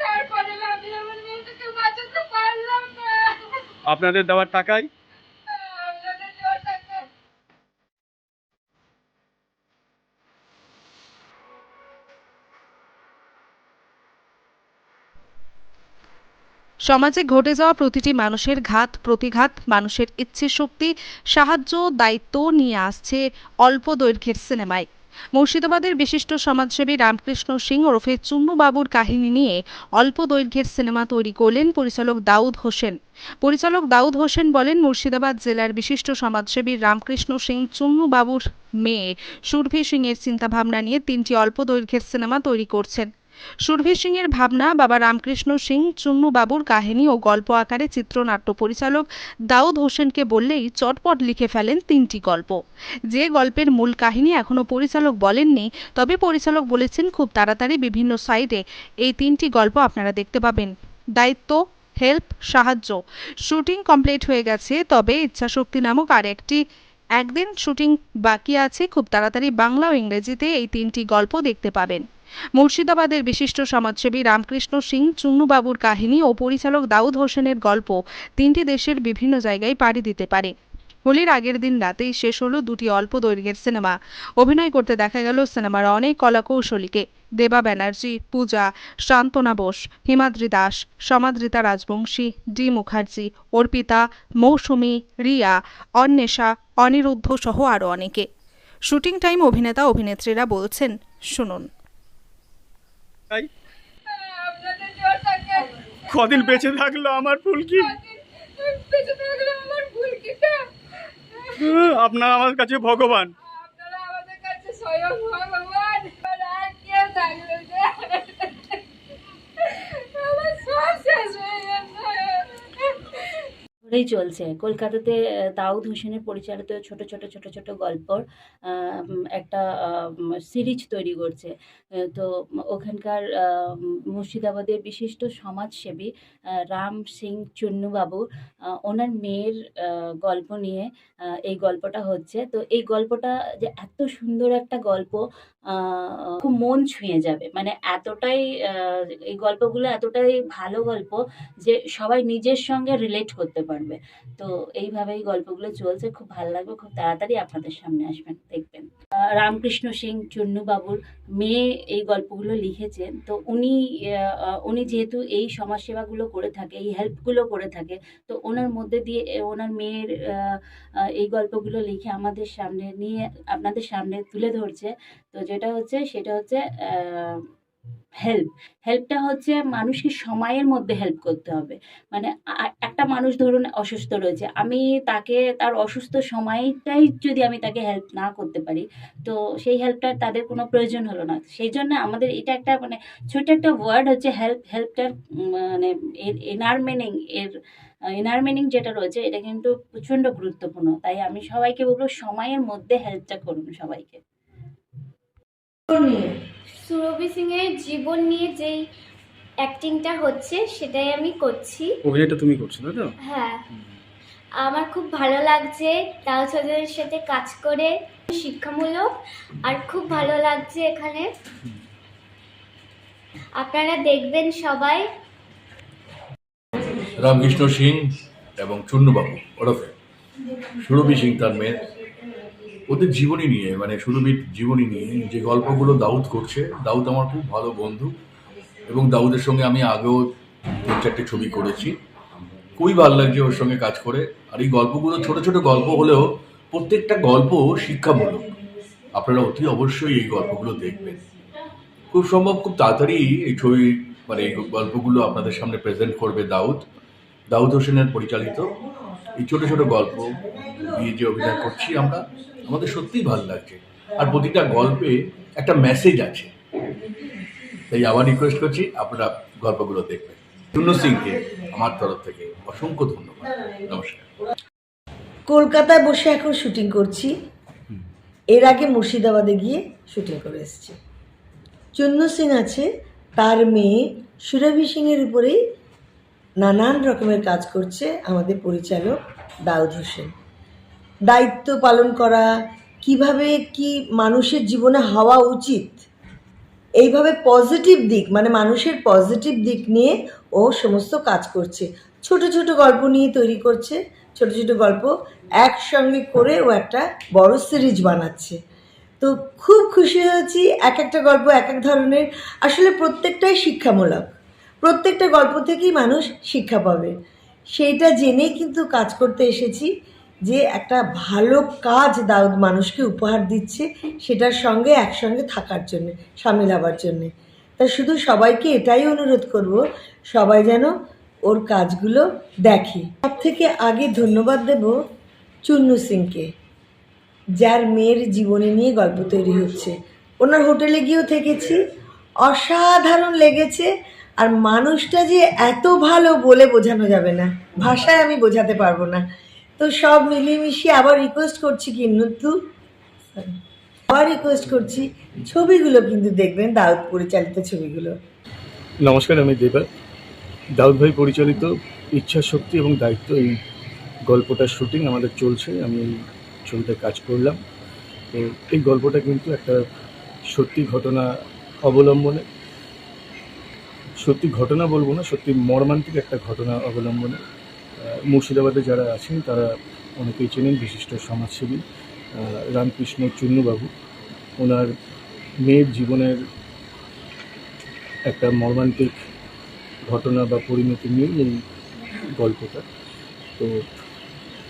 তারপরে আমি আমার মেয়েটাকে বাঁচাতে পারলাম না। আপনাদের দেওয়ার টাকায়? আপনাদের দেওয়া টাকা সমাজে ঘটে যাওয়া প্রতিটি মানুষের ঘাত প্রতিঘাত মানুষের ইচ্ছে শক্তি সাহায্য দায়িত্ব নিয়ে আসছে অল্প দৈর্ঘ্যের সিনেমায়। মুর্শিদাবাদের বিশিষ্ট সমাজসেবী রামকৃষ্ণ সিং ওরফে চুন্নু বাবুর কাহিনী নিয়ে অল্প দৈর্ঘ্যের সিনেমা তৈরি করলেন পরিচালক দাউদ হোসেন। পরিচালক দাউদ হোসেন বলেন, মুর্শিদাবাদ জেলার বিশিষ্ট সমাজসেবী রামকৃষ্ণ সিং চুন্নু বাবুর মেয়ে সুরভি সিং এর চিন্তাভাবনা নিয়ে তিনটি অল্প দৈর্ঘ্যের সিনেমা তৈরি করছেন। সুরভি সিং এর ভাবনা, বাবা রামকৃষ্ণ সিং, চুন্নু বাবুর কাহিনী ও গল্প আকারে চিত্রনাট্য পরিচালক দাউদ হোসেনকে বললেই চটপট লিখে ফেলেন তিনটি গল্প। যে গল্পের মূল কাহিনী এখনও পরিচালক বলেননি, তবে পরিচালক বলেছেন খুব তাড়াতাড়ি বিভিন্ন সাইটে এই তিনটি গল্প আপনারা দেখতে পাবেন। দায়িত্ব, হেল্প, সাহায্য। শুটিং কমপ্লিট হয়ে গেছে, তবে ইচ্ছাশক্তি নামক আর একটি একদিন শুটিং বাকি আছে, খুব তাড়াতাড়ি বাংলা ও ইংরেজিতে এই তিনটি গল্প দেখতে পাবেন। মুর্শিদাবাদের বিশিষ্ট সমাজসেবী রামকৃষ্ণ সিং, চুন্নুবাবুর কাহিনী ও পরিচালক দাউদ হোসেনের গল্প তিনটি দেশের বিভিন্ন জায়গায় পাড়ি দিতে পারে। হোলির আগের দিন রাতেই শেষ হলো দুটি অল্প দৈর্ঘ্যের সিনেমা। অভিনয় করতে দেখা গেল সিনেমার অনেক কলাকৌশলীকে। দেবা ব্যানার্জি, পূজা, শান্তনা বোস, হিমাদ্রি দাস, সমাদ্রিতা রাজবংশী, ডি মুখার্জি, অর্পিতা, মৌসুমী, রিয়া, অন্বেষা, অনিরুদ্ধ সহ আরও অনেকে। শুটিং টাইম অভিনেতা অভিনেত্রীরা বলছেন, শুনুন। তাই? কদিন বেঁচে থাকল আমার ফুলকি? আপনার আমার কাছে ভগবান। আপনারা আমাদের কাছে স্বয়ং ভগবান আর কেউ থাকল না আমার সব শেষ হয়ে গেছে ধরেই চলছে। কলকাতাতে দাউদ হোসেনের পরিচালিত ছোট ছোট ছোট ছোট গল্পর একটা সিরিজ তৈরি করছে। তো ওখানকার মুর্শিদাবাদের বিশিষ্ট সমাজসেবী রাম সিং চুন্নুবাবু ওনার মেয়ের গল্প নিয়ে এই গল্পটা হচ্ছে। তো এই গল্পটা যে এত সুন্দর একটা গল্প খুব মন ছুঁয়ে যাবে। মানে এতটাই এই গল্পগুলো এতটাই ভালো গল্প যে সবাই নিজের সঙ্গে রিলেট করতে পারবে। তো এইভাবে এই গল্পগুলো চলছে। খুব ভালো লাগবে খুব তাড়াতাড়ি আপনাদের সামনে আসবেন, দেখবেন। রামকৃষ্ণ সিং চুন্নু বাবুর মেয়ে এই গল্পগুলো লিখেছেন তো উনি উনি যেহেতু এই সমাজসেবাগুলো করে থাকে, এই হেল্পগুলো করে থাকে, তো ওনার মধ্যে দিয়ে ওনার মেয়ের এই গল্পগুলো লিখে আমাদের সামনে নিয়ে, আপনাদের সামনে তুলে ধরছে। তো যেটা হচ্ছে, সেটা হচ্ছে হেল্প হেল্পটা হচ্ছে মানুষকে সময়ের মধ্যে হেল্প করতে হবে। মানে একটা মানুষ ধরুন অসুস্থ রয়েছে, আমি তাকে, তার অসুস্থ সময়টাই যদি আমি তাকে হেল্প না করতে পারি, তো সেই হেল্পটার তাদের কোনো প্রয়োজন হলো না। সেই জন্য আমাদের এটা একটা মানে ছোট একটা ওয়ার্ড হচ্ছে হেল্প হেল্পটার মানে এর এনার মিনিং এর এনার মিনিং যেটা রয়েছে, এটা কিন্তু প্রচণ্ড গুরুত্বপূর্ণ। তাই আমি সবাইকে বলব, সময়ের মধ্যে হেল্পটা করুন সবাইকে। সুরভি সিং এর জীবন নিয়ে যেই অ্যাক্টিংটা হচ্ছে সেটাই আমি করছি। অভিনয়টা তুমি করছ তাই তো? হ্যাঁ। আমার খুব ভালো লাগছে তাও ছোটদের সাথে কাজ করে শিক্ষামূলক আর খুব ভালো লাগছে এখানে। আপনারা দেখবেন সবাই। রামকৃষ্ণ সিং এবং চূর্ণবাবু ওরফে। সুরভি সিং তার মেয়ে। ওদের জীবনী নিয়ে মানে সুরভির জীবনী নিয়ে যে গল্পগুলো দাউদ করছে, দাউদ আমার খুব ভালো বন্ধু এবং দাউদের সঙ্গে আমি আগেও তিন চারটে ছবি করেছি। খুবই ভালো লাগছে ওর সঙ্গে কাজ করে। আর এই গল্পগুলো ছোট ছোট গল্প হলেও প্রত্যেকটা গল্প শিক্ষামূলক। আপনারা অতি অবশ্যই এই গল্পগুলো দেখবেন। খুব সম্ভব খুব তাড়াতাড়ি এই ছবি মানে এই গল্পগুলো আপনাদের সামনে প্রেজেন্ট করবে দাউদ। দাউদ হোসেনের পরিচালিত এই ছোট ছোট গল্প দিয়ে যে অভিনয় করছি আমরা, আমাদের সত্যিই ভালো লাগছে। আর প্রতিটা গল্পে একটা মেসেজ আছে। তাই আবার রিকোয়েস্ট করছি, আপনারা গল্পগুলো দেখবেন। টুন্নু সিংকে আমার তরফ থেকে অসংখ্য ধন্যবাদ। নমস্কার। কলকাতায় বসে এখন শুটিং করছি। এর আগে মুর্শিদাবাদে গিয়ে শুটিং করে এসেছি। চুন্নু সিং আছে, তার মেয়ে সুরভি সিংয়ের উপরেই নানান রকমের কাজ করছে আমাদের পরিচালক দাউদ হোসেন। দায়িত্ব পালন করা, কীভাবে কি মানুষের জীবনে হওয়া উচিত, এইভাবে পজিটিভ দিক মানে মানুষের পজিটিভ দিক নিয়ে ও সমস্ত কাজ করছে। ছোট ছোট গল্প নিয়ে তৈরি করছে, ছোট ছোট গল্প একসঙ্গে করে ও একটা বড় সিরিজ বানাচ্ছে। তো খুব খুশি হয়েছি, এক একটা গল্প এক এক ধরনের। আসলে প্রত্যেকটাই শিক্ষামূলক। প্রত্যেকটা গল্প থেকেই মানুষ শিক্ষা পাবে। সেইটা জেনেই কিন্তু কাজ করতে এসেছি যে একটা ভালো কাজ দাউদ মানুষকে উপহার দিচ্ছে সেটার সঙ্গে একসঙ্গে থাকার জন্যে, সামিল হবার জন্যে। তা শুধু সবাইকে এটাই অনুরোধ করব, সবাই যেন ওর কাজগুলো দেখে। সব থেকে আগে ধন্যবাদ দেব চুন্নু সিংকে, যার মেয়ের জীবনী নিয়ে গল্প তৈরি হচ্ছে। ওনার হোটেলে গিয়েও থেকেছি। অসাধারণ লেগেছে। আর মানুষটা যে এত ভালো বলে বোঝানো যাবে না, ভাষায় আমি বোঝাতে পারব না। তো সব মিলিয়ে আবার রিকোয়েস্ট করছি কিন্তু আবার রিকোয়েস্ট করছি, ছবিগুলো কিন্তু দেখবেন, দাউদ পরিচালিত ছবিগুলো। নমস্কার, আমি দেবা দাউদ ভাই পরিচালিত ইচ্ছা শক্তি এবং দায়িত্ব, এই গল্পটার শুটিং আমাদের চলছে, আমি এই ছবিতে কাজ করলাম। তো এই গল্পটা কিন্তু একটা সত্যি ঘটনা অবলম্বনে সত্যি ঘটনা বলব না, সত্যি মর্মান্তিক একটা ঘটনা অবলম্বনে মুর্শিদাবাদে যারা আছেন তারা অনেকেই চেনেন, বিশিষ্ট সমাজসেবী রামকৃষ্ণ চুন্নুবাবু। ওনার মেয়ের জীবনের একটা মর্মান্তিক ঘটনা বা পরিণতি নিয়েই এই গল্পটা। তো